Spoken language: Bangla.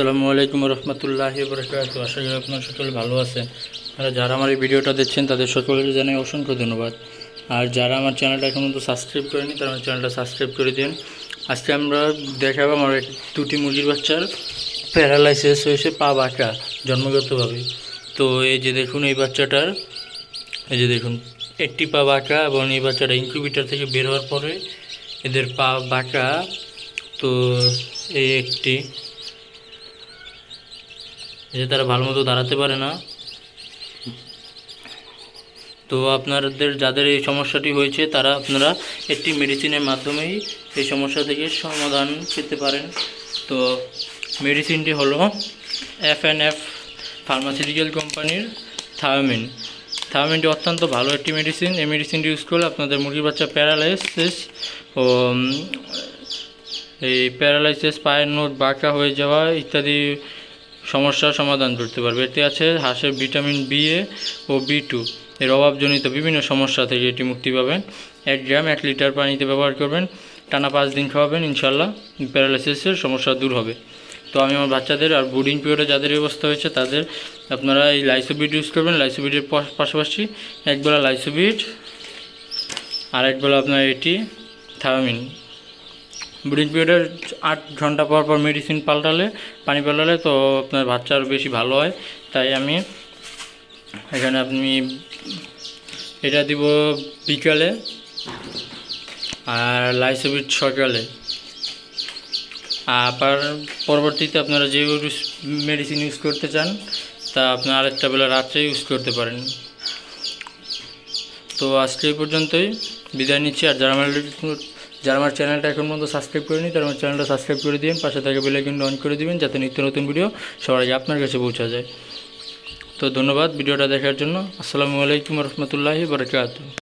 আসসালামু আলাইকুম রহমতুল্লাহ বরকাত আশা করি আপনার সকলে ভালো আছেন। আর যারা আমার এই ভিডিওটা দেখছেন, তাদের সকলকে জানাই অসংখ্য ধন্যবাদ। আর যারা আমার চ্যানেলটা এখন তো সাবস্ক্রাইব করেনি তারা আমার চ্যানেলটা সাবস্ক্রাইব করে দিন। আজকে আমরা দেখাবো আমার দুটি মুরগির বাচ্চার প্যারালাইসিস হয়েছে পা বাঁকা জন্মগতভাবে। তো এই যে দেখুন এই বাচ্চাটার, এই যে দেখুন, একটি পা বাঁকা এবং এই বাচ্চাটা ইনকিউবেটার থেকে বের হওয়ার পরে এদের পা বাঁকা। তো এই একটি যে তারা ভালো মতো দাঁড়াতে পারে না। তো আপনাদের যাদের এই সমস্যাটি হয়েছে, তারা আপনারা একটি মেডিসিনের মাধ্যমেই এই সমস্যা থেকে সমাধান পেতে পারেন। তো মেডিসিনটি হলো এফ এন এফ ফার্মাসিউটিক্যাল কোম্পানির থায়োমিন থায়োমিনটি অত্যন্ত ভালো একটি মেডিসিন এই মেডিসিনটি ইউজ করলে আপনাদের মুরগির বাচ্চা প্যারালাইসিস ও এই প্যারালাইসিস পায়ের নোট বাঁকা হয়ে যাওয়া ইত্যাদি সমস্যার সমাধান করতে পারবে। এতে আছে হাঁসের ভিটামিন বি এ ও বি টু এর অভাবজনিত বিভিন্ন সমস্যা থেকে এটি মুক্তি পাবেন। এক গ্রাম এক লিটার পানিতে ব্যবহার করবেন। টানা পাঁচ দিন খাওয়াবেন ইনশাল্লাহ প্যারালাইসিসের সমস্যা দূর হবে। তো আমি আমার বাচ্চাদের আর বোর্ডিং পিরিয়ডে যাদের এই অবস্থা হয়েছে, তাদের আপনারা এই লাইসোবিট ইউজ করবেন। লাইসোবিটের পাশাপাশি একবেলা লাইসোবিট আর একবেলা আপনার এটি থায়ামিন ব্রিড পিরিয়ডের আট ঘণ্টা পর পর মেডিসিন পাল্টালে, পানি পাল্টালে তো আপনার বাচ্চা আরও বেশি ভালো হয়। তাই আমি এখানে আপনি এটা দিব বিকালে আর লাইসোবিট সকালে। আবার পরবর্তীতে আপনারা যে মেডিসিন ইউজ করতে চান, তা আপনার আরেকটা বেলা রাত্রে ইউজ করতে পারেন। তো আজকে এই পর্যন্তই। বিদায় নিচ্ছি। আর যারা আমার যারা আমার চ্যানেলটা এখন পর্যন্ত সাবস্ক্রাইব করেনি, তারা আমার চ্যানেলটা সাবস্ক্রাইব করে দিন পাশে থাকা বেলাইকনটা অন করে দিবেন, যাতে নিত্য নতুন ভিডিও সবার আগে আপনার কাছে পৌঁছা যায়। তো ধন্যবাদ ভিডিওটা দেখার জন্য। আসসালামু আলাইকুম রহমতুল্লাহি বারকাত